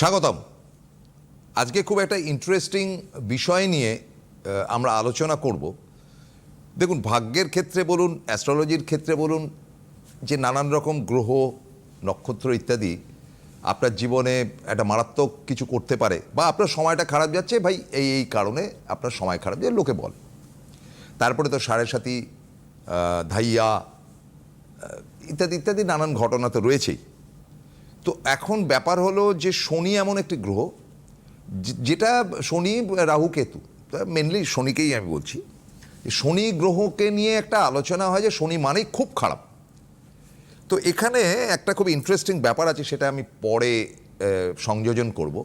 স্বাগতম। আজকে খুব একটা ইন্টারেস্টিং বিষয় নিয়ে আমরা আলোচনা করব। দেখুন, ভাগ্যের ক্ষেত্রে বলুন অ্যাস্ট্রোলজির ক্ষেত্রে বলুন, যে নানান রকম গ্রহ, নক্ষত্র ইত্যাদি আপনার জীবনে একটা মারাত্মক কিছু করতে পারে বা আপনার সময়টা খারাপ যাচ্ছে, ভাই, এই এই কারণে আপনার সময় খারাপ যায় লোকে বল। তারপরে তো সাড়ে সাথী ধাইয়া ইত্যাদি ইত্যাদি নানান ঘটনা তো রয়েছেই। তো এখন ব্যাপার হলো যে শনি এমন একটি গ্রহ যেটা শনি, রাহু, কেতু মেনলি শনিকেই আমি বলছি। শনি গ্রহকে নিয়ে একটা আলোচনা হয় যে শনি মানেই খুব খারাপ। তো এখানে একটা খুব ইন্টারেস্টিং ব্যাপার আছে সেটা আমি পরে সংযোজন করব।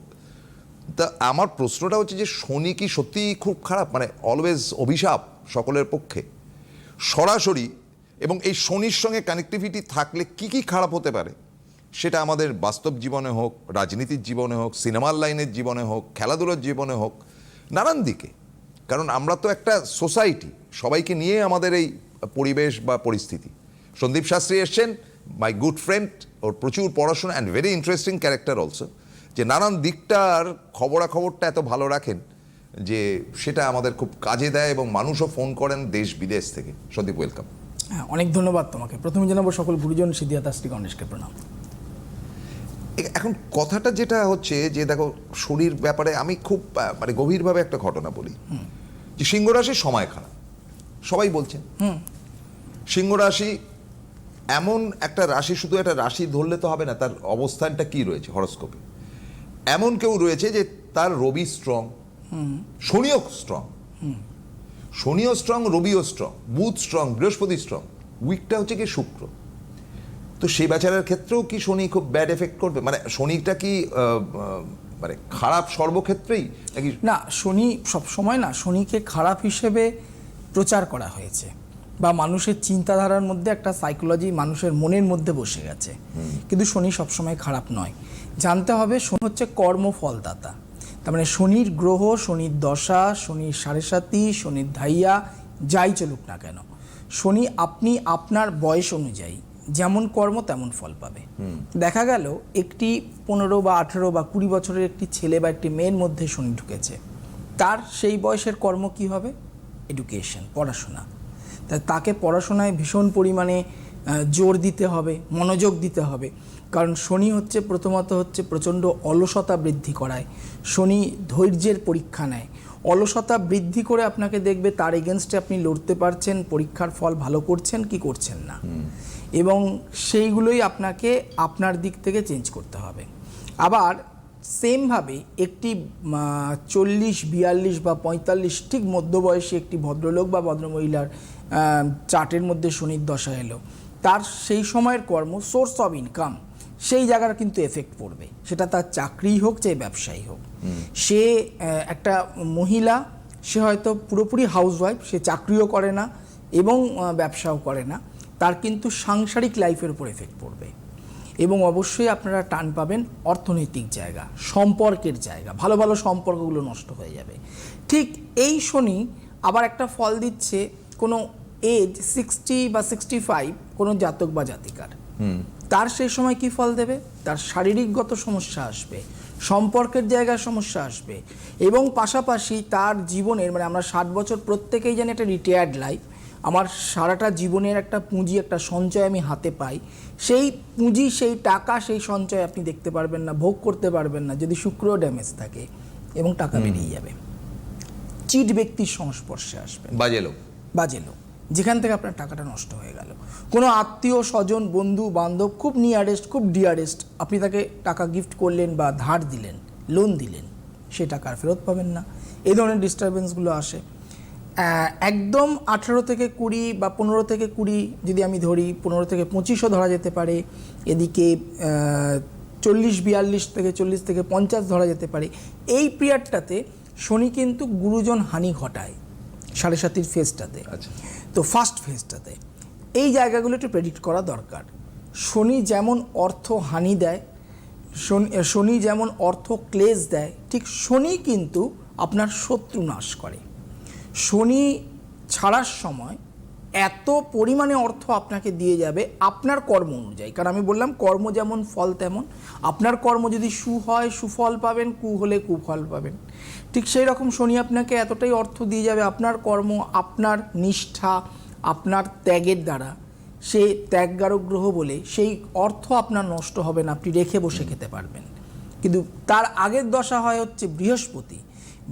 তা আমার প্রশ্নটা হচ্ছে যে শনি কি সত্যিই খুব খারাপ? মানে অলওয়েজ অভিশাপ সকলের পক্ষে। সরাসরি এবং এই শনির সঙ্গে কানেক্টিভিটি থাকলে কি কি খারাপ হতে পারে? সেটা আমাদের বাস্তব জীবনে হোক, রাজনীতির জীবনে হোক, সিনেমার লাইনের জীবনে হোক, খেলাধুলার জীবনে হোক, নানান দিকে। কারণ আমরা তো একটা সোসাইটি, সবাইকে নিয়ে আমাদের এই পরিবেশ বা পরিস্থিতি। সন্দীপ শাস্ত্রী এসছেন, মাই গুড ফ্রেন্ড, ওর প্রচুর পড়াশোনা and very interesting character also যে নানান দিকটার খবরাখবরটা এত ভালো রাখেন যে সেটা আমাদের খুব কাজে দেয় এবং মানুষও ফোন করেন দেশ বিদেশ থেকে। সন্দীপ ওয়েলকাম হ্যাঁ অনেক ধন্যবাদ তোমাকে। প্রথমে জানাব সকল গুরুজন সিদ্ধিয়াতা শ্রী গণেশকে প্রণাম। এখন কথাটা যেটা হচ্ছে যে দেখো শরীর ব্যাপারে আমি খুব মানে গভীরভাবে একটা ঘটনা বলি। যে সিংহ রাশির সময় খারাপ। সবাই বলছেন সিংহ রাশি এমন একটা রাশি শুধু একটা রাশি ধরলে তো হবে না তার অবস্থানটা কি রয়েছে হরস্কোপে? এমন কেউ রয়েছে যে তার রবি স্ট্রং শনিও স্ট্রং শনিও strong রবিও strong Budh strong Brihaspati strong উইকটা হচ্ছে কি শুক্র। তো সেই বেচারার ক্ষেত্রেও কি শনি খুব ব্যাড এফেক্ট করবে? মানে শনিটা কি মানে খারাপ সর্বক্ষেত্রেই? নাকি না শনি সব সময় না শনিকে খারাপ হিসেবে প্রচার করা হয়েছে বা মানুষের চিন্তাধারার মধ্যে একটা সাইকোলজি মানুষের মনের মধ্যে বসে গেছে। কিন্তু শনি সবসময় খারাপ নয়। জানতে হবে শনি হচ্ছে কর্মফলদাতা তার মানে শনির গ্রহ শনির দশা শনির সাড়ে সাতি শনির ধাইয়া যাই চলুক না কেন। শনি আপনি আপনার বয়স অনুযায়ী যেমন কর্ম, তেমন ফল পাবে। দেখা গেল একটি পনেরো বা আঠেরো বা কুড়ি বছরের একটি ছেলে বা একটি মেয়ের মধ্যে শনি ঢুকেছে। তার সেই বয়সের কর্ম কি হবে? এডুকেশন পড়াশোনা। তা তাকে পড়াশোনায় ভীষণ পরিমাণে জোর দিতে হবে, মনোযোগ দিতে হবে। কারণ শনি হচ্ছে প্রথমত হচ্ছে প্রচণ্ড অলসতা বৃদ্ধি করায়। শনি ধৈর্যের পরীক্ষা নেয়। অলসতা বৃদ্ধি করে আপনাকে দেখবে তার এগেনস্টে আপনি লড়তে পারছেন, পরীক্ষার ফল ভালো করছেন, কি করছেন না। এবং সেইগুলোই আপনাকে আপনার দিক থেকে চেঞ্জ করতে হবে। আবার সেমভাবে একটি চল্লিশ বিয়াল্লিশ বা পঁয়তাল্লিশ ঠিক মধ্যবয়সী একটি ভদ্রলোক বা ভদ্রমহিলার চার্টের মধ্যে শনির দশা এলো তার সেই সময়ের কর্ম সোর্স অব ইনকাম সেই জায়গার কিন্তু এফেক্ট পড়বে। সেটা তার চাকরিই হোক চাই ব্যবসায়ী হোক। সে একটা মহিলা সে হয়তো পুরোপুরি হাউসওয়াইফ সে চাকরিও করে না এবং ব্যবসাও করে না। তার কিন্তু সাংসারিক লাইফের উপর এফেক্ট পড়বে। এবং অবশ্যই আপনারা টান পাবেন অর্থনৈতিক জায়গা সম্পর্কের জায়গা। ভালো ভালো সম্পর্কগুলো নষ্ট হয়ে যাবে। ঠিক এই শনি আবার একটা ফল দিচ্ছে কোনো এজ সিক্সটি বা সিক্সটি ফাইভ কোনো জাতক বা জাতিকার। তার সেই সময় কি ফল দেবে? তার শারীরিকগত সমস্যা আসবে সম্পর্কের জায়গায় সমস্যা আসবে এবং পাশাপাশি তার জীবনের মানে আমরা ষাট বছর প্রত্যেকেই জানি একটা রিটায়ার্ড লাইফ আমার সারাটা জীবনের একটা পুঁজি একটা সঞ্চয় আমি হাতে পাই। সেই পুঁজি সেই টাকা সেই সঞ্চয় আপনি দেখতে পারবেন না ভোগ করতে পারবেন না যদি শুক্র ড্যামেজ থাকে এবং টাকা বেরিয়ে যাবে। চিট ব্যক্তির সংস্পর্শে আসবেন। বাজে লোক। বাজে লোক। যেখান থেকে আপনার টাকাটা নষ্ট হয়ে গেল। কোনো আত্মীয় স্বজন বন্ধু বান্ধব খুব নিয়ারেস্ট খুব ডিয়ারেস্ট আপনি তাকে টাকা গিফট করলেন বা ধার দিলেন লোন দিলেন সে টাকা আর ফেরত পাবেন না। এই ধরনের ডিস্টারবেন্সগুলো আসে। একদম আঠেরো থেকে কুড়ি বা পনেরো থেকে কুড়ি যদি আমি ধরি পনেরো থেকে পঁচিশও ধরা যেতে পারে। এদিকে চল্লিশ বিয়াল্লিশ থেকে চল্লিশ থেকে পঞ্চাশ ধরা যেতে পারে। এই পিরিয়ডটাতে শনি কিন্তু গুরুজন হানি ঘটায় সাড়ে সাতির ফেজটাতে। আচ্ছা। তো ফার্স্ট ফেজটাতে এই জায়গাগুলো একটু প্রেডিক্ট করা দরকার। শনি যেমন অর্থ হানি দেয় শনি শনি যেমন অর্থ ক্লেশ দেয় ঠিক শনি কিন্তু আপনার শত্রু নাশ করে। শনি ছাড়ার সময় এত পরিমাণে অর্থ আপনাকে দিয়ে যাবে আপনার কর্ম অনুযায়ী। কারণ আমি বললাম, কর্ম যেমন ফল তেমন। আপনার কর্ম যদি সু হয়, সুফল পাবেন, কু হলে কুফল পাবেন। ঠিক সেই রকম শনি আপনাকে এতটাই অর্থ দিয়ে যাবে, আপনার কর্ম, আপনার নিষ্ঠা, আপনার ত্যাগের দ্বারা। সে ত্যাগগারক গ্রহ বলে সেই অর্থ আপনার নষ্ট হবে না, আপনি রেখে বসে খেতে পারবেন। কিন্তু তার আগের দশা হয় হচ্ছে বৃহস্পতি।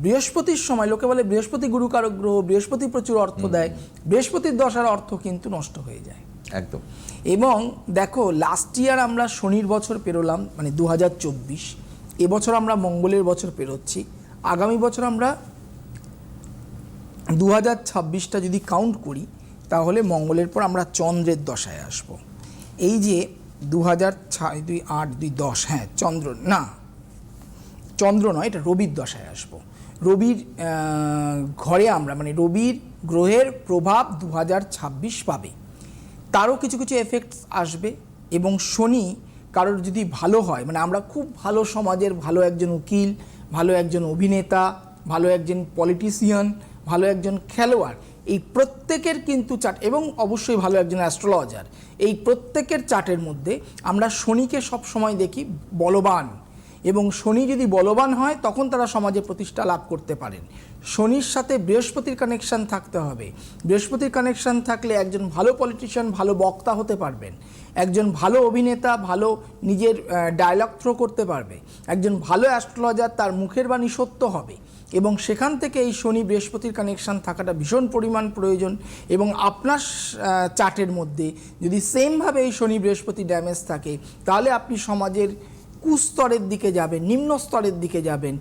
বৃহস্পতির সময় লোকে বলে বৃহস্পতি গুরুকারক গ্রহ বৃহস্পতি প্রচুর অর্থ দেয় বৃহস্পতির দশার অর্থ কিন্তু নষ্ট হয়ে যায়। একদম। এবং দেখো লাস্ট ইয়ার আমরা শনির বছর পেরোলাম মানে দু হাজার চব্বিশ এবছর আমরা মঙ্গলের বছর পেরোচ্ছি আগামী বছর আমরা দু হাজার ছাব্বিশটা যদি কাউন্ট করি তাহলে মঙ্গলের পর আমরা চন্দ্রের দশায় আসব। এই যে দু হাজার ছয় দুই আট দুই দশ হ্যাঁ চন্দ্র না চন্দ্র নয় এটা রবির দশায় আসব। রবির ঘরে আমরা মানে রবির গ্রহের প্রভাব দু হাজার ছাব্বিশ পাবে। তারও কিছু কিছু এফেক্টস আসবে এবং শনি কারোর যদি ভালো হয় মানে আমরা খুব ভালো সমাজের ভালো একজন উকিল, ভালো একজন অভিনেতা, ভালো একজন পলিটিশিয়ান ভালো একজন খেলোয়াড়, এই প্রত্যেকের কিন্তু চার্ট এবং অবশ্যই ভালো একজন অ্যাস্ট্রোলজার এই প্রত্যেকের চার্টের মধ্যে আমরা শনিকে সব সময় দেখি বলবান। এবং শনি যদি বলবান হয়, তখন তারা সমাজে প্রতিষ্ঠা লাভ করতে পারেন। শনির সাথে বৃহস্পতির কানেকশন থাকতে হবে। বৃহস্পতির কানেকশন থাকলে একজন ভালো পলিটিশিয়ান ভালো বক্তা হতে পারবেন। একজন ভালো অভিনেতা, ভালো নিজের ডায়লগ থ্রো করতে পারবে। একজন ভালো অ্যাস্ট্রোলজার তার মুখের বাণী সত্য হবে। এবং সেখান থেকে এই শনি বৃহস্পতির কানেকশন থাকাটা ভীষণ পরিমাণ প্রয়োজন। এবং আপনার চার্টের মধ্যে যদি সেমভাবে এই শনি বৃহস্পতি ড্যামেজ থাকে, তাহলে আপনি সমাজের কুস্তরের দিকে যাবেন নিম্ন স্তরের দিকে যাবেন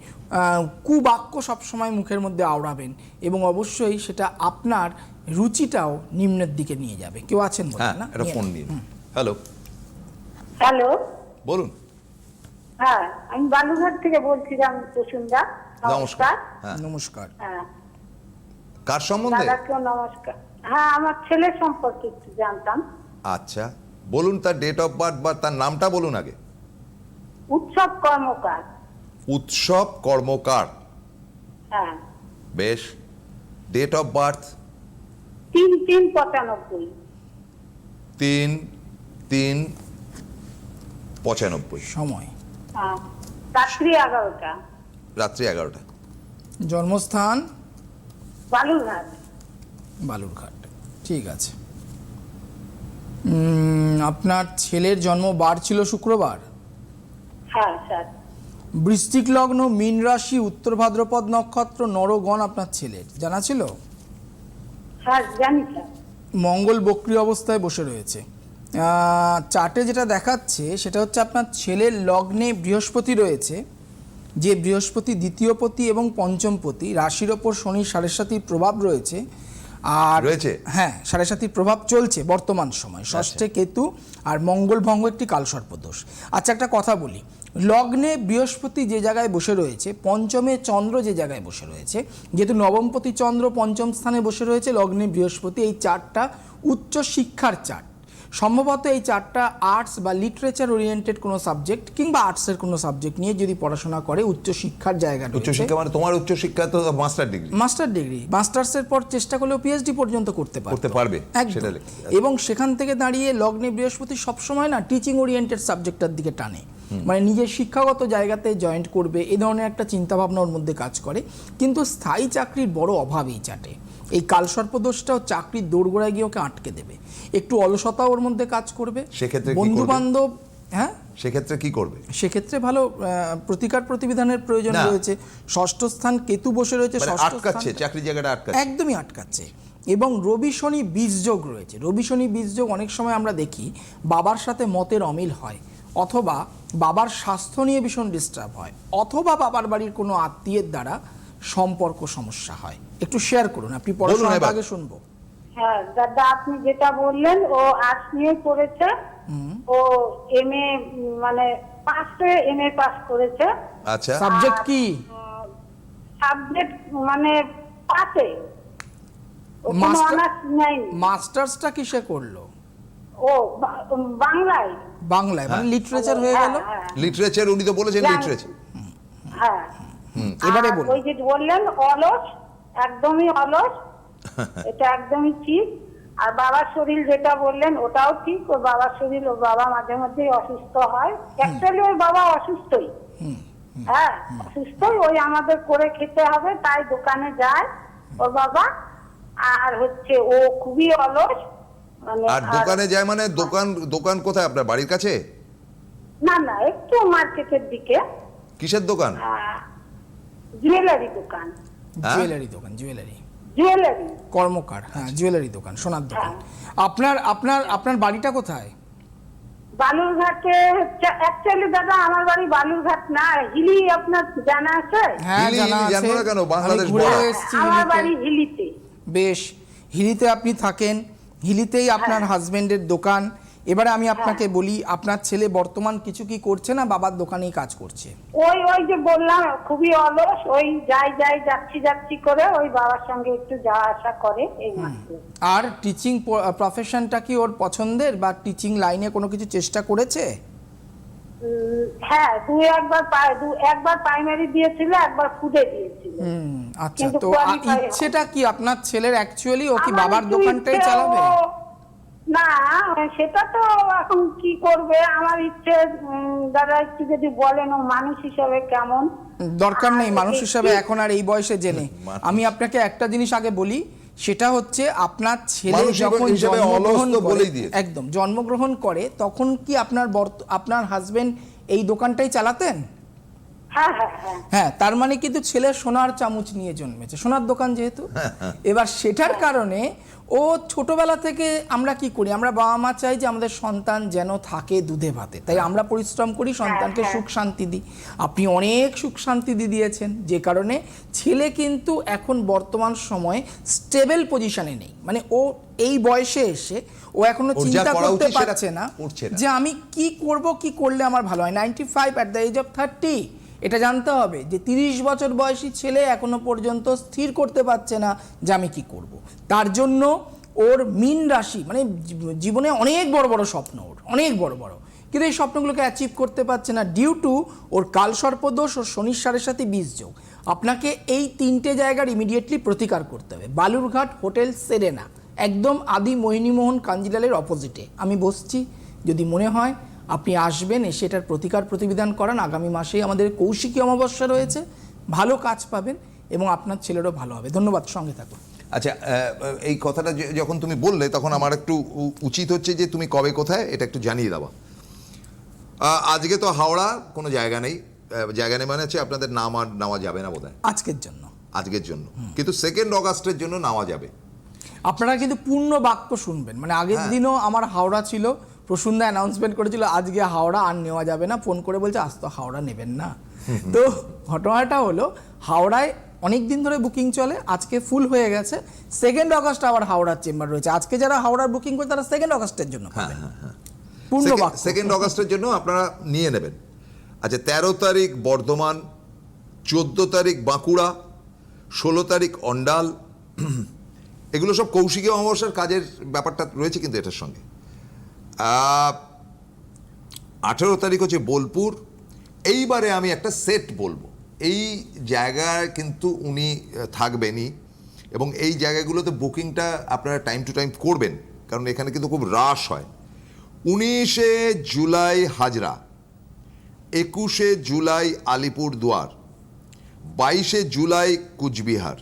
কুবাক্য সবসময় মুখের মধ্যে আওড়াবেন এবং অবশ্যই সেটা আপনার রুচিটাও নিম্নের দিকে নিয়ে যাবে। কেউ আছেন হ্যাঁ না? ফোন নিন। হ্যালো। হ্যালো। বলুন। হ্যাঁ আমি বালুঘাট থেকে বলছিলাম কুসুমদা নমস্কার। নমস্কার। হ্যাঁ। হ্যাঁ। কার সম্বন্ধে? নমস্কার। হ্যাঁ আমার ছেলের সম্পর্কে একটু জানতাম। আচ্ছা বলুন তার ডেট অফ বার্থ বা তার নামটা বলুন আগে। উৎসব কর্মকার। উৎসব কর্মকার। হ্যাঁ। বেশ। ডেট অফ বার্থ তিন তিন পঁচানব্বই। তিন তিন পঁচানব্বই। সময়। হ্যাঁ। রাত্রি এগারোটা। রাত্রি এগারোটা। জন্মস্থান? বালুরঘাট। বালুরঘাট। ঠিক আছে। উম, আপনার ছেলের জন্ম বার ছিল শুক্রবার? হ্যাঁ স্যার। বৃশ্চিক লগ্ন মীন রাশি উত্তর ভাদ্রপদ নক্ষত্র নরগণ আপনার ছেলের জানা ছিল? হ্যাঁ জানি স্যার। মঙ্গল বক্রি অবস্থায় বসে রয়েছে। আহ, চার্টে যেটা দেখাচ্ছে সেটা হচ্ছে আপনার ছেলের লগ্নে বৃহস্পতি রয়েছে যে বৃহস্পতি দ্বিতীয় পতি এবং পঞ্চম পতি রাশির ওপর শনি সাড়ে সাতির প্রভাব রয়েছে আর রয়েছে? হ্যাঁ সাড়ে সাতির প্রভাব চলছে বর্তমান সময় ষষ্ঠে কেতু আর মঙ্গল ভঙ্গ একটি কালসর্পদোষ। আচ্ছা একটা কথা বলি লগ্নে বৃহস্পতি যে জায়গায় বসে রয়েছে, পঞ্চমে চন্দ্র যে জায়গায় বসে রয়েছে, যেহেতু নবমপতি চন্দ্র পঞ্চম স্থানে বসে রয়েছে, লগ্নে বৃহস্পতি এই চারটা উচ্চ শিক্ষার চার্ট সম্ভবত এই চারটা আর্টস বা লিটারেচার ওরিয়েন্টেড কোনো সাবজেক্ট কিংবা আর্টসের কোনো সাবজেক্ট নিয়ে যদি পড়াশোনা করে উচ্চ শিক্ষার জায়গা উচ্চশিক্ষা মানে তোমার উচ্চশিক্ষা তো মাস্টার ডিগ্রি মাস্টার ডিগ্রি মাস্টার্সের পর চেষ্টা করলেও পিএইচডি পর্যন্ত করতে পারবে করতে পারবে এবং সেখান থেকে দাঁড়িয়ে লগ্নে বৃহস্পতি সবসময় না টিচিং ওরিয়েন্টেড সাবজেক্টটার দিকে টানে। মানে নিজের শিক্ষাগত জায়গাতে জয়েন্ট করবে এ ধরনের একটা চিন্তাভাবনা ওর মধ্যে কাজ করে। কিন্তু স্থায়ী চাকরির বড় অভাব এই চাটে। এই কালসর্পদোষটাও চাকরির দৌড়গোড়ায় গিয়ে ওকে আটকে দেবে। একটু অলসতা ওর মধ্যে কাজ করবে। সেক্ষেত্রে বন্ধু বান্ধব হ্যাঁ? সেক্ষেত্রে কি করবে? সেক্ষেত্রে ভালো প্রতিকার প্রতিবিধানের প্রয়োজন রয়েছে। ষষ্ঠ স্থান কেতু বসে রয়েছে মানে আটকাচ্ছে চাকরি জায়গাটা আটকাচ্ছে। একদমই আটকাচ্ছে। এবং রবি শনি বীজযোগ রয়েছে। রবি শনি বীজযোগ অনেক সময় আমরা দেখি বাবার সাথে মতের অমিল হয় অথবা বাবার স্বাস্থ্য নিয়ে ভীষণ ডিস্টার্ব হয় অথবা বাবার বাড়ির কোনো আত্মীয়ের দ্বারা সম্পর্ক সমস্যা হয়। একটু শেয়ার করুন আপনি পড়াশোনার আগে শুনব। হ্যাঁ দাদা আপনি যেটা বললেন ও আর্টস নিয়ে পড়েছে। ও এম এ মানে পাশে এম এ পাস করেছে। আচ্ছা। সাবজেক্ট কি? সাবজেক্ট মানে পাশে। মাস্টার্সটা কিসে করল? ও বাংলায়। বাংলায় মানে হ্যাঁ। লিটারেচার হয়ে গেল? হ্যাঁ, হ্যাঁ, লিটারেচার উনি তো বলেছেন লিটারেচার হ্যাঁ। এবারে বলুন। ওই যে বললেন অলস একদমই অলস। এটা একদমই ঠিক। আর বাবার শরীর যেটা বললেন ওটাও ঠিক। ওর বাবার শরীর ওর বাবা মাঝে মধ্যেই অসুস্থ হয়। অ্যাকচুয়ালি ওর বাবা অসুস্থই। হ্যাঁ অসুস্থই। ওই আমাদের করে খেতে হবে তাই দোকানে যায় ওর বাবা। আর হচ্ছে ও খুবই অলস। মানে আর দোকানে যায় মানে দোকান দোকান কোথায়? আপনার বাড়ির কাছে? না না একটু মার্কেটের দিকে। কিসের দোকান? জুয়েলারি দোকান। হ্যাঁ? জুয়েলারি দোকান জুয়েলারি। জুয়েলারি কর্মকার হ্যাঁ জুয়েলারি দোকান সোনার দোকান। আপনার আপনার আপনার বাড়িটা কোথায়? বালুরঘাটে অ্যাকচুয়ালি দাদা আমার বাড়ি বালুরঘাট না হিলি আপনার জানা আছে? হ্যাঁ জানা আছে। কেন? বাংলাদেশ আমার বাড়ি হিলিতে। বেশ হিলিতে আপনি থাকেন। হিলিতেই আপনার হাজবেন্ডের দোকান। এবারে আমি আপনাকে বলি আপনার ছেলে বর্তমান কিছু কি করছে না বাবার দোকানেই কাজ করছে? ওই ওই যে বললাম খুবই অলস ওই যাই যাই যাচ্ছি যাচ্ছি করে ওই বাবার সঙ্গে একটু যাওয়া আসা করে এই আর টিচিং প্রফেশনটা কি ওর পছন্দের বা টিচিং লাইনে কোনো কিছু চেষ্টা করেছে? হ্যাঁ দু একবার দু একবার প্রাইমারি দিয়েছিল একবার ফুডে দিয়েছিল। হুম আচ্ছা তো ইচ্ছেটা কি আপনার ছেলের অ্যাকচুয়ালি ও কি বাবার দোকানটাই চালাবে? না সেটা তো এখন কি করবে? আমার ইচ্ছে দাদা একটু যদি বলেন ও মানুষ হিসাবে কেমন? দরকার নেই মানুষ হিসাবে এখন আর এই বয়সে জেনে। আমি আপনাকে একটা জিনিস আগে বলি সেটা হচ্ছে আপনার ছেলে যখন জন্মগ্রহণ করে একদম জন্মগ্রহণ করে তখন কি আপনার বর্ত- আপনার হাজবেন্ড এই দোকানটাই চালাতেন? হ্যাঁ হ্যাঁ হ্যাঁ। হ্যাঁ তার মানে কিন্তু ছেলে সোনার চামচ নিয়ে জন্মেছে সোনার দোকান যেহেতু। এবার সেটার কারণে ও ছোটবেলা থেকে আমরা কি করি আমরা বাবা মা চাই যে আমাদের সন্তান যেন থাকে দুধে ভাতে। তাই আমরা পরিশ্রম করি সন্তানকে। সুখ শান্তি দিই। আপনি অনেক সুখ শান্তি দিয়ে দিয়েছেন যে কারণে ছেলে কিন্তু এখন বর্তমান সময়ে স্টেবল পজিশনে নেই। মানে ও এই বয়সে এসে ও এখনও চিন্তা করতে পারছে না করছে না। যে আমি কি করব কি করলে আমার ভালো হয়। Ninety five at the age of thirty এটা জানতে হবে যে তিরিশ বছর বয়সী ছেলে এখনও পর্যন্ত স্থির করতে পারছে না যে আমি কী করব। তার জন্য ওর মিন রাশি মানে জীবনে অনেক বড় বড় স্বপ্ন ওর, অনেক বড় বড়। কিন্তু এই স্বপ্নগুলোকে অ্যাচিভ করতে পারছে না ডিউ টু ওর কাল সর্পদোষ ও শনিশ্বরের সাথে বীজ যোগ। আপনাকে এই তিনটে জায়গার ইমিডিয়েটলি প্রতিকার করতে হবে। বালুরঘাট, হোটেল সেরেনা, একদম আদি মোহিনীমোহন কাঞ্জিলালের অপোজিটে আমি বসছি, যদি মনে হয় আপনি আসবেন এসে এটার প্রতিকার প্রতিবিধান করান। আগামী মাসেই আমাদের কৌশিকী অমাবস্যা রয়েছে। ভালো কাজ পাবেন এবং আপনার ছেলেরও ভালো হবে। ধন্যবাদ সঙ্গে থাকুন। আচ্ছা এই কথাটা যখন তুমি বললে তখন আমার একটু উচিত হচ্ছে যে তুমি কবে কোথায় এটা একটু জানিয়ে দেওয়া। আজকে তো হাওড়া কোনো জায়গা নেই। জায়গা নেই মানে হচ্ছে আপনাদের নাম আর নেওয়া যাবে না বোধহয়। আজকের জন্য। আজকের জন্য। কিন্তু সেকেন্ড অগাস্টের জন্য নেওয়া যাবে। আপনারা কিন্তু পূর্ণ বাক্য শুনবেন। মানে আগের হ্যাঁ। দিনও আমার হাওড়া ছিল প্রসুন্দা অ্যানাউন্সমেন্ট করেছিল আজকে হাওড়া আর নেওয়া যাবে না। ফোন করে বলছে আজ তো হাওড়া নেবেন না। তো ঘটনাটা হলো হাওড়ায় অনেক দিন ধরে বুকিং চলে আজকে ফুল হয়ে গেছে। সেকেন্ড অগস্ট আবার হাওড়ার চেম্বার রয়েছে। আজকে যারা হাওড়ার বুকিং করে তারা সেকেন্ড অগস্টের জন্য পাবেন। পূর্ণ বাক্য। সেকেন্ড অগাস্টের জন্য আপনারা নিয়ে নেবেন। আচ্ছা তেরো তারিখ বর্ধমান চোদ্দ তারিখ বাঁকুড়া ষোলো তারিখ অন্ডাল। এগুলো সব কৌশিকী অমাবস্যার কাজের ব্যাপারটা রয়েছে কিন্তু এটার সঙ্গে। আঠেরো তারিখ হচ্ছে বোলপুর। এইবারে আমি একটা সেট বলব। এই জায়গায় কিন্তু উনি থাকবেনই এবং এই জায়গাগুলোতে বুকিংটা আপনারা টাইম টু টাইম করবেন, কারণ এখানে কিন্তু খুব রাশ হয়। উনিশে জুলাই হাজরা, একুশে জুলাই আলিপুর দুয়ার, বাইশে জুলাই কুচবিহার,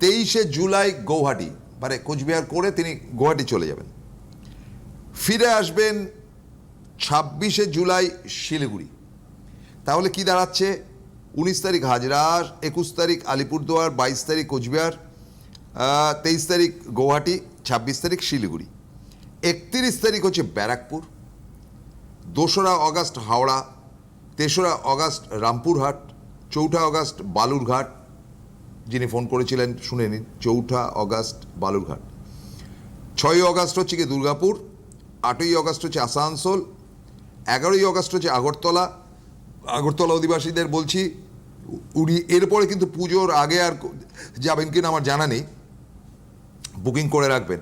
তেইশে জুলাই গৌহাটি। মানে কোচবিহার করে তিনি গৌহাটি চলে যাবেন। ফিরে আসবেন ছাব্বিশে জুলাই শিলিগুড়ি। তাহলে কি দাঁড়াচ্ছে? উনিশ তারিখ হাজরা একুশ তারিখ আলিপুরদুয়ার, বাইশ তারিখ কোচবিহার তেইশ তারিখ গৌহাটি, ছাব্বিশ তারিখ শিলিগুড়ি। একত্রিশ তারিখ হচ্ছে ব্যারাকপুর, দোসরা অগাস্ট হাওড়া, তেসরা অগাস্ট রামপুরহাট, চৌঠা অগাস্ট বালুরঘাট, যিনি ফোন করেছিলেন শুনে নিন, চৌঠা অগাস্ট বালুরঘাট। ছয়ই অগাস্ট হচ্ছে কি দুর্গাপুর আটই অগাস্ট হচ্ছে আসানসোল, এগারোই অগাস্ট হচ্ছে আগরতলা। আগরতলা অধিবাসীদের বলছি উ- উনি এরপরে কিন্তু পুজোর আগে আর যাবেন কিনা আমার জানা নেই। বুকিং করে রাখবেন।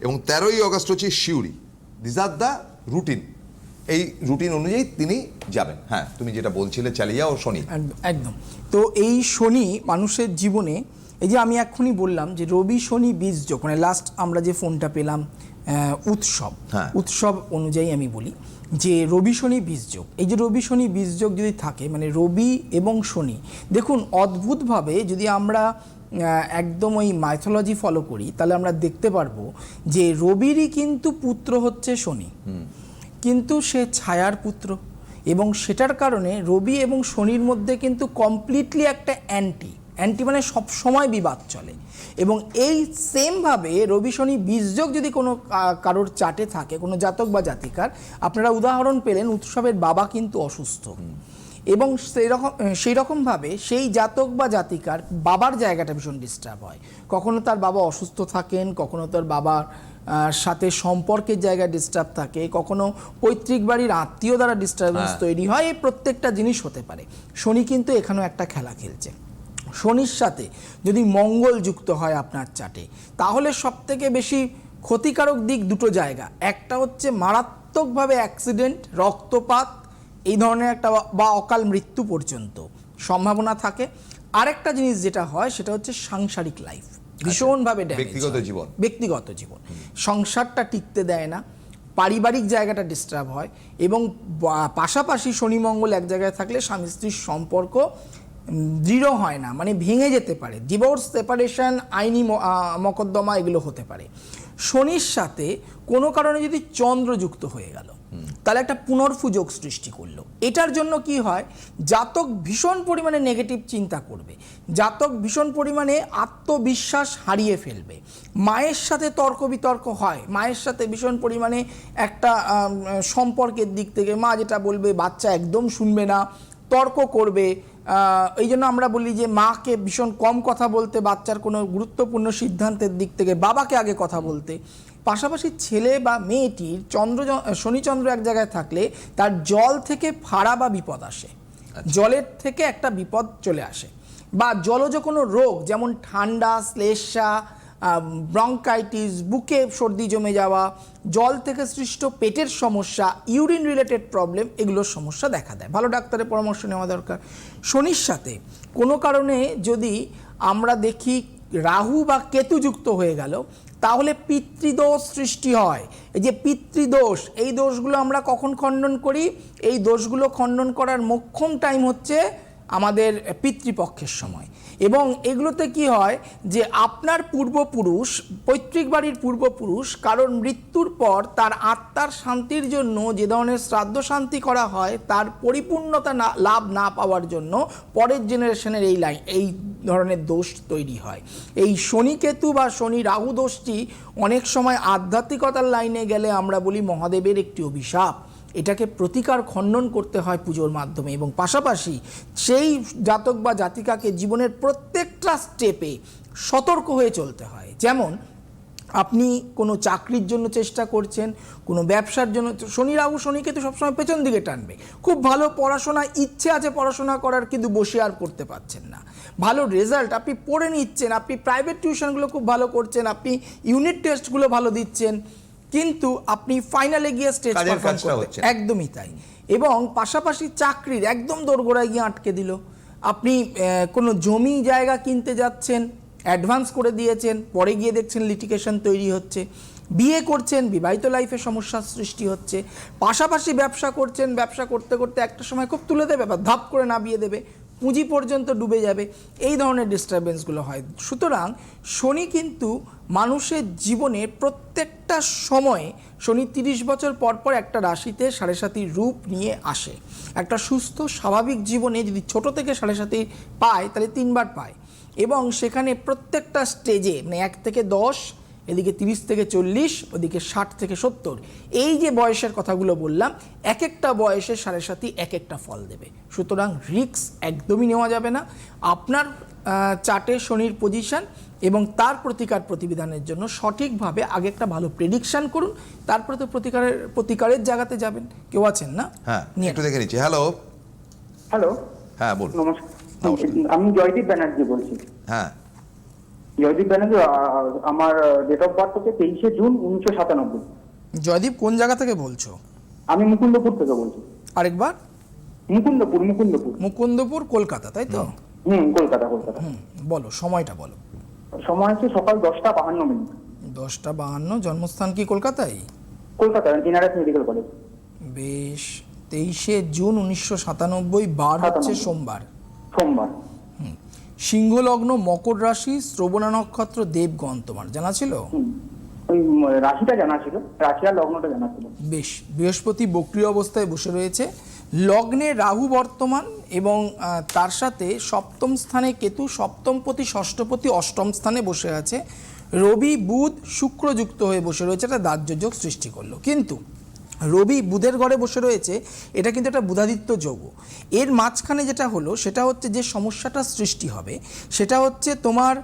এবং তেরোই অগস্ট হচ্ছে surely this are the routine এই রুটিন অনুযায়ী তিনি যাবেন। হ্যাঁ তুমি যেটা বলছিলে, চালিয়ে যাও শনি। একদম তো এই শনি মানুষের জীবনে, এই যে আমি এক্ষুনি বললাম যে রবি, শনি, বীজ যোগ মানে লাস্ট আমরা যে ফোনটা পেলাম উৎসব। হ্যাঁ। উৎসব অনুযায়ী আমি বলি যে রবি শনি বীজ যোগ। এই যে রবি শনি বীজ যোগ যদি থাকে মানে রবি এবং শনি দেখুন অদ্ভুতভাবে যদি আমরা একদম ওই মাইথোলজি ফলো করি তাহলে আমরা দেখতে পারব যে রবিরই কিন্তু পুত্র হচ্ছে শনি। কিন্তু সে ছায়ার পুত্র। এবং সেটার কারণে রবি এবং শনির মধ্যে কিন্তু কমপ্লিটলি একটা অ্যান্টি অ্যান্টি মানে সবসময় বিবাদ চলে। এবং এই সেমভাবে রবি শনি বীজযোগ যদি কোনো কারোর চাটে থাকে কোনো জাতক বা জাতিকার আপনারা উদাহরণ পেলেন উৎসবের বাবা কিন্তু অসুস্থ। এবং সেই রকম সেই রকমভাবে সেই জাতক বা জাতিকার বাবার জায়গাটা ভীষণ ডিস্টার্ব হয়। কখনো তার বাবা অসুস্থ থাকেন কখনো তার বাবার সাথে সম্পর্কের জায়গায় ডিস্টার্ব থাকে কখনো পৈতৃক বাড়ির আত্মীয় দ্বারা ডিস্টারবেন্স হ্যাঁ। তৈরি হয় এই প্রত্যেকটা জিনিস হতে পারে। শনি কিন্তু এখানেও একটা খেলা খেলছে। শনির সাথে যদি মঙ্গল যুক্ত হয় আপনার চাটে তাহলে সব থেকে বেশি ক্ষতিকারক দিক দুটো জায়গা। একটা হচ্ছে মারাত্মকভাবে অ্যাক্সিডেন্ট রক্তপাত এই ধরনের একটা বা- অকাল মৃত্যু পর্যন্ত সম্ভাবনা থাকে। আরেকটা জিনিস যেটা হয় সেটা হচ্ছে সাংসারিক লাইফ ভীষণভাবে ব্যক্তিগত জীবন। ব্যক্তিগত জীবন। সংসারটা টিকতে দেয় না পারিবারিক জায়গাটা ডিস্টার্ব হয় এবং পাশাপাশি শনি মঙ্গল এক জায়গায় থাকলে স্বামী স্ত্রীর সম্পর্ক দৃঢ় হয় না মানে ভেঙে যেতে পারে। ডিভোর্স সেপারেশন আইনি মকদ্দমা এগুলো হতে পারে। শনির সাথে কোনো কারণে যদি চন্দ্র যুক্ত হয়ে গেল তাহলে একটা পুনর্ফুযোগ সৃষ্টি করল। এটার জন্য কি হয়? জাতক ভীষণ পরিমাণে নেগেটিভ চিন্তা করবে। জাতক ভীষণ পরিমাণে আত্মবিশ্বাস হারিয়ে ফেলবে। মায়ের সাথে তর্ক বিতর্ক হয়। মায়ের সাথে ভীষণ পরিমাণে একটা সম্পর্কের দিক থেকে মা যেটা বলবে বাচ্চা একদম শুনবে না তর্ক করবে এই জন্য আমরা বলি যে মাকে ভীষণ কম কথা বলতে বাচ্চার কোনো গুরুত্বপূর্ণ সিদ্ধান্তের দিক থেকে বাবাকে আগে কথা বলতে। পাশাপাশি ছেলে বা মেয়েটির চন্দ্র শনিচন্দ্র এক জায়গায় থাকলে তার জল থেকে ফাড়া বা বিপদ আসে। জলের থেকে একটা বিপদ চলে আসে। বা জলজ কোনো রোগ যেমন ঠান্ডা শ্লেষা ব্রঙ্কাইটিস, বুকে সর্দি জমে যাওয়া, জল থেকে সৃষ্ট পেটের সমস্যা, ইউরিন রিলেটেড প্রবলেম এগুলোর সমস্যা দেখা দেয়। ভালো ডাক্তারের পরামর্শ নেওয়া দরকার। শনির সাথে কোনো কারণে যদি আমরা দেখি রাহু বা কেতু যুক্ত হয়ে গেল, তাহলে পিতৃদোষ সৃষ্টি হয়। এই যে পিতৃদোষ, এই দোষগুলো আমরা কখন খণ্ডন করি? এই দোষগুলো খণ্ডন করার মোক্ষম টাইম হচ্ছে আমাদের পিতৃপক্ষের সময়। এবং এগুলোতে কি হয় যে আপনার পূর্বপুরুষ, পৈতৃক বাড়ির পূর্বপুরুষ কারণ মৃত্যুর পর তার আত্মার শান্তির জন্য যে ধরনের শ্রাদ্ধ শান্তি করা হয়, তার পরিপূর্ণতা না, লাভ না পাওয়ার জন্য পরের জেনারেশনের এই লাইন এই ধরনের দোষ তৈরি হয়। এই শনি কেতু বা শনি রাহু দোষটি অনেক সময় আধ্যাত্মিকতার লাইনে গেলে আমরা বলি মহাদেবের একটি অভিশাপ। এটাকে প্রতিকার খণ্ডন করতে হয় পুজোর মাধ্যমে এবং পাশাপাশি সেই জাতক বা জাতিকাকে জীবনের প্রত্যেকটা স্টেপে সতর্ক হয়ে চলতে হয়। যেমন, আপনি কোনো চাকরির জন্য চেষ্টা করছেন, কোনো ব্যবসার জন্য শনি রাহু শনিকে তো সবসময় পেছন দিকে টানবে। খুব ভালো পড়াশোনা, ইচ্ছে আছে পড়াশোনা করার, কিন্তু বসে আর করতে পারছেন না। ভালো রেজাল্ট, আপনি পড়ে নিচ্ছেন, আপনি প্রাইভেট টিউশনগুলো খুব ভালো করছেন, আপনি ইউনিট টেস্টগুলো ভালো দিচ্ছেন কিন্তু আপনি ফাইনালে গিয়ে স্টেজ পারফর্ম করতে একদমই তাই। এবং পাশাপাশি চাকরির একদম দোরগোড়ায় গিয়ে আটকে দিল। আপনি কোনো জমি জায়গা কিনতে যাচ্ছেন অ্যাডভান্স করে দিয়েছেন পরে গিয়ে দেখছেন লিটিগেশন তৈরি হচ্ছে বিয়ে করছেন বিবাহিত লাইফে সমস্যার সৃষ্টি হচ্ছে পাশাপাশি ব্যবসা করছেন ব্যবসা করতে করতে একটা সময় খুব তুলে দেবে বা ধাপ করে নামিয়ে দেবে। পুঁজি পর্যন্ত ডুবে যাবে। এই ধরনের ডিস্টারবেন্সগুলো হয়। সুতরাং শনি কিন্তু মানুষের জীবনে প্রত্যেকটা সময়ে শনি তিরিশ বছর পর পর একটা রাশিতে সাড়ে সাতির রূপ নিয়ে আসে। একটা সুস্থ, স্বাভাবিক জীবনে যদি ছোট থেকে সাড়ে সাতি পায়, তাহলে তিনবার পায়। এবং সেখানে প্রত্যেকটা স্টেজে মানে এক থেকে দশ এদিকে তিরিশ থেকে চল্লিশ ওদিকে ষাট থেকে সত্তর। এই যে বয়সের কথাগুলো বললাম এক একটা বয়সে সাড়ে সাথী এক একটা ফল দেবে। সুতরাং রিক্স একদমই নেওয়া যাবে না। আপনার চার্টে শনির পজিশন এবং তার প্রতিকার প্রতিবিধানের জন্য সঠিকভাবে আগে একটা ভালো প্রেডিকশন করুন তারপরে তো প্রতিকারের প্রতিকারের জায়গাতে যাবেন। কেউ আছেন না? হ্যাঁ একটু দেখে নিচ্ছি। হ্যালো হ্যালো হ্যাঁ বলুন। নমস্কার। নমস্কার। আমি জয়দীপ ব্যানার্জি বলছি। হ্যাঁ। জয়দীপ ব্যানার্জি আমার ডেট অফ বার্থ হচ্ছে তেইশে জুন উনিশশো সাতানব্বই। জয়দীপ কোন জায়গা থেকে বলছো? আমি মুকুন্দপুর থেকে বলছি। আরেকবার? মুকুন্দপুর মুকুন্দপুর। মুকুন্দপুর কলকাতা তাই তো? হুম কলকাতা কলকাতা। বলো সময়টা বলো। সময় হচ্ছে সকাল দশটা বাহান্ন মিনিট। দশটা বাহান্ন জন্মস্থান কি কলকাতায়? কলকাতা এনআরএস মেডিকেল কলেজ বেশ তেইশে জুন উনিশশো সাতানব্বই বার হচ্ছে সোমবার। সোমবার। সিংহলগ্ন মকর রাশি শ্রবণা নক্ষত্র দেবগণ তোমার জানা ছিল? ওই রাশিটা জানা ছিল রাশি আর লগ্নটা জানা ছিল। বেশ বৃহস্পতি বক্রিয় অবস্থায় বসে রয়েছে। লগ্নে রাহু বর্তমান এবং তার সাথে সপ্তম স্থানে কেতু সপ্তমপতি ষষ্ঠপতি অষ্টম স্থানে বসে আছে। রবি বুধ শুক্র যুক্ত হয়ে বসে রয়েছে এটা দাহ্যযোগ সৃষ্টি করল। কিন্তু রবি বুধের ঘরে বসে রয়েছে, এটা কিন্তু একটা বুধাদিত্য যোগ। এর মাঝখানে যেটা হলো, সেটা হচ্ছে যে সমস্যাটা সৃষ্টি হবে, সেটা হচ্ছে তোমার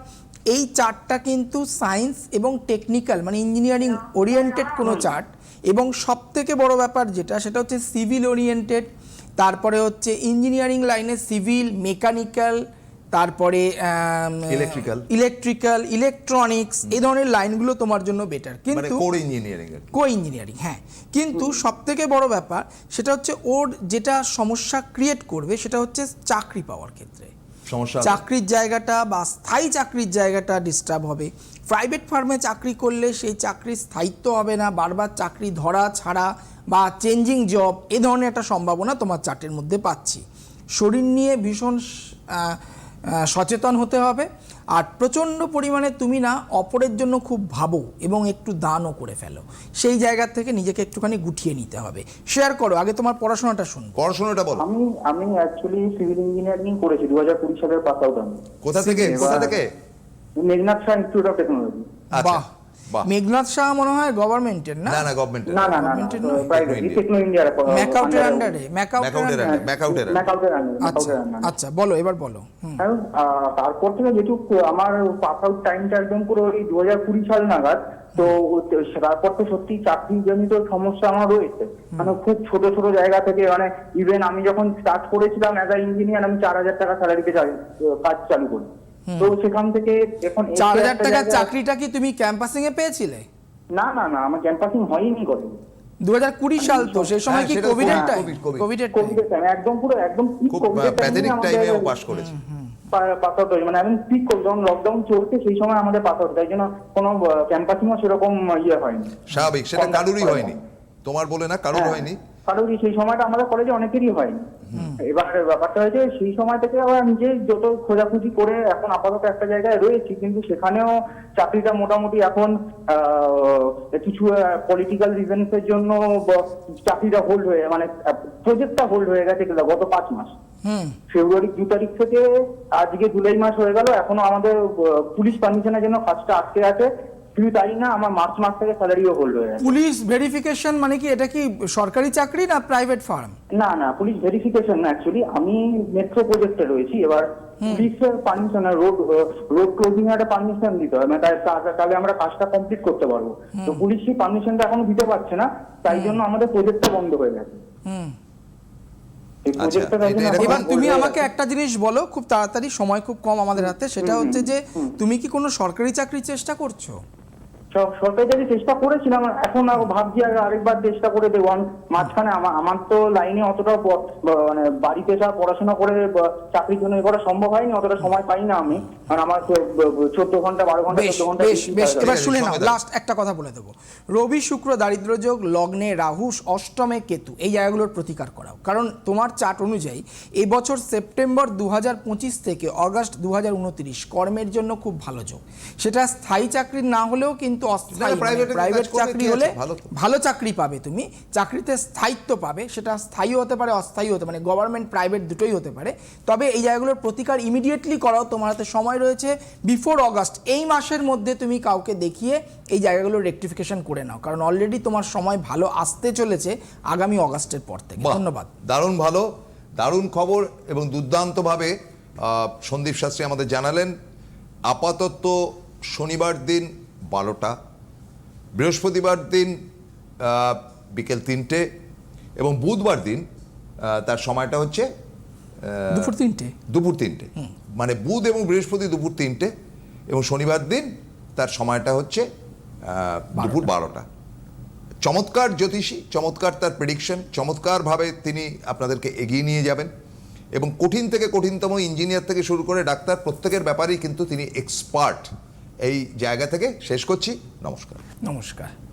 এই চার্টটা কিন্তু সায়েন্স এবং টেকনিক্যাল মানে ইঞ্জিনিয়ারিং ওরিয়েন্টেড কোনো চার্ট, এবং সব থেকে বড় ব্যাপার যেটা, সেটা হচ্ছে সিভিল ওরিয়েন্টেড, তারপরে হচ্ছে ইঞ্জিনিয়ারিং লাইনে সিভিল, মেকানিক্যাল তারপরে Electrical. ইলেকট্রিক্যাল ইলেকট্রনিক্স এই ধরনের লাইনগুলো তোমার জন্য বেটার মানে কিন্তু কোর ইঞ্জিনিয়ারিং কো। ইঞ্জিনিয়ারিং হ্যাঁ। কিন্তু সব থেকে বড় ব্যাপার সেটা হচ্ছে ওর যেটা সমস্যা ক্রিয়েট করবে সেটা হচ্ছে চাকরি পাওয়ার ক্ষেত্রে। সমস্যা চাকরির জায়গাটা বা স্থায়ী চাকরির জায়গাটা ডিস্টার্ব হবে। প্রাইভেট ফার্মে চাকরি করলে সেই চাকরির স্থায়িত্ব হবে না বারবার চাকরি ধরা ছাড়া বা চেঞ্জিং জব এ ধরনের একটা সম্ভাবনা তোমার চার্টের মধ্যে পাচ্ছি। শরীর নিয়ে ভীষণ সচেতন হতে হবে। আর প্রচণ্ড পরিমাণে তুমি না অপরের জন্য খুব ভাবো এবং একটু দানও করে ফেলো। সেই জায়গা থেকে নিজেকে একটুখানি গুটিয়ে নিতে হবে। শেয়ার করো আগে তোমার পড়াশোনাটা শুন। পড়াশোনাটা বলো। আমি আমি অ্যাকচুয়ালি সিভিল ইঞ্জিনিয়ারিং করেছি দু হাজার কুড়ি সালের পাস আউট আমি কোথা থেকে? কোথা থেকে? Meghnad Saha institute of technology আচ্ছা। বাহ। মেঘনাথ শাহ মনে হয় গভর্নমেন্টের না? না না গভর্নমেন্ট না না না Government-এর নয়? প্রাইভেট টেকনো ইন্ডিয়ার ম্যাকআউটের আন্ডারে ম্যাকআউটের ম্যাকাউটের আন্ডারে ম্যাকাউটের আন্ডারে আচ্ছা আচ্ছা বলো এবার বলো। আহ, তারপর থেকে যেহেতু আমার পাস আউট টাইমটা একদম পুরো ওই দু হাজার কুড়ি সাল নাগাদ তো তারপর তো সত্যি চাকরি জনিত সমস্যা আমার রয়েছে। মানে খুব ছোট ছোট জায়গা থেকে মানে ইভেন আমি যখন স্টার্ট করেছিলাম অ্যাজ আ ইঞ্জিনিয়ার আমি চার হাজার টাকা স্যালারিতে কাজ চালু করি। তো সেখান থেকে এখন চার হাজার টাকার চাকরিটা কি তুমি ক্যাম্পাসিং এ পেয়েছিলে? না না না আমার ক্যাম্পাসিং হয়নি করে দু হাজার কুড়ি সাল তো সেই সময় হ্যাঁ, কি কোভিড এর টাইম। কোভিড এর টাইম একদম পুরো একদম খুব প্যাথেটিক পাস করেছে। পাস আউট হয়েছে মানে পিক যখন লকডাউন চলছে সেই সময় আমাদের পাস আউট তাই জন্য কোনো ক্যাম্পাসিংও সেরকম ইয়ে হয়নি। স্বাভাবিক সেটা কারুরই হয়নি। তোমার বলে না কারোর হ্যাঁ, হয়নি কারোরই সেই সময়টা আমাদের কলেজে অনেকেরই হয়নি। এবার ব্যাপারটা হয়েছে সেই সময় থেকে আবার নিজে যত খোঁজাখুঁজি করে এখন আপাতত একটা জায়গায় রয়েছি কিন্তু সেখানেও চাকরিটা মোটামুটি এখন কিছু পলিটিক্যাল রিজনস এর জন্য চাকরিটা হোল্ড হয়ে মানে প্রজেক্টটা হোল্ড হয়ে গেছে গত পাঁচ মাস। ফেব্রুয়ারি দু তারিখ থেকে আজকে জুলাই মাস হয়ে গেল এখনও আমাদের পুলিশ পারমিশনের জন্য কাজটা আটকে আছে। শুধু তাই না আমার মার্চ মাস থেকে স্যালারিও হোল্ড হয়ে গেছে। পুলিশ ভেরিফিকেশন মানে কি এটা কি সরকারি চাকরি না প্রাইভেট ফার্ম না না পুলিশ ভেরিফিকেশন না অ্যাকচুয়ালি আমি মেট্রো প্রজেক্টে রয়েছি এবার পুলিশের পারমিশন রোড রোড ক্লোজিং এর একটা পারমিশন দিতে হয় মানে তাহলে আমরা কাজটা কমপ্লিট করতে পারব। তো পুলিশ সেই পারমিশনটা এখনও দিতে পারছে না তাই জন্য আমাদের প্রজেক্টটা বন্ধ হয়ে গেছে। হুম। এই আচ্ছা, এবার তুমি আমাকে একটা জিনিস বলো খুব তাড়াতাড়ি সময় খুব কম আমাদের হাতে সেটা হচ্ছে যে তুমি কি কোনো সরকারি চাকরির চেষ্টা করছ? সব- সরকারি চাকরি চেষ্টা করেছিলাম এখন ভাবছি আর আরেকবার চেষ্টা করে দেবো আমি মাঝখানে আমার আমার তো লাইনে অতটা মানে বাড়িতে যা পড়াশোনা করে চাকরির জন্য এ করা সম্ভব হয়নি অতটা সময় পাই না আমি। কারণ আমার চোদ্দ ঘণ্টা বারো ঘণ্টা চোদ্দ ঘণ্টা বেশ duty বেশ থাকে। এবার শুনে নাও লাস্ট একটা কথা বলে দেবো। রবি শুক্র দারিদ্র যোগ লগ্নে রাহু অষ্টমে কেতু এই জায়গাগুলোর প্রতিকার করাও। কারণ তোমার চার্ট অনুযায়ী এই বছর সেপ্টেম্বর দু হাজার পঁচিশ থেকে অগাস্ট দু হাজার উনত্রিশ কর্মের জন্য খুব ভালো যোগ। সেটা স্থায়ী চাকরির না হলেও কিন্তু এ প্রাইভেট চাকরি হলে ভালো চাকরি পাবে তুমি চাকরিতে স্থায়িত্ব পাবে সেটা স্থায়ী হতে পারে অস্থায়ী হতে মানে গভর্নমেন্ট প্রাইভেট দুটোই হতে পারে। তবে এই জায়গাগুলোর প্রতিকার ইমিডিয়েটলি করাও তোমার হাতে সময় রয়েছে বিফোর অগাস্ট এই মাসের মধ্যে তুমি কাউকে দেখিয়ে এই জায়গাগুলোর রেকটিফিকেশন করে নাও। কারণ অলরেডি তোমার সময় ভালো আসতে চলেছে আগামী অগাস্টের পর থেকে। ধন্যবাদ। দারুণ ভালো দারুণ খবর এবং দুর্দান্তভাবে সন্দীপ শাস্ত্রী আমাদের জানালেন। আপাতত শনিবার দিন বারোটা। বৃহস্পতিবার দিন বিকেল তিনটে এবং বুধবার দিন তার সময়টা হচ্ছে দুপুর তিনটে। দুপুর তিনটে। মানে বুধ এবং বৃহস্পতি দুপুর তিনটে এবং শনিবার দিন তার সময়টা হচ্ছে দুপুর বারোটা। চমৎকার জ্যোতিষী চমৎকার তার প্রেডিকশন চমৎকারভাবে তিনি আপনাদেরকে এগিয়ে নিয়ে যাবেন এবং কঠিন থেকে কঠিনতম ইঞ্জিনিয়ার থেকে শুরু করে ডাক্তার প্রত্যেকের ব্যাপারেই কিন্তু তিনি এক্সপার্ট এই জায়গা থেকে শেষ করছি। নমস্কার। নমস্কার।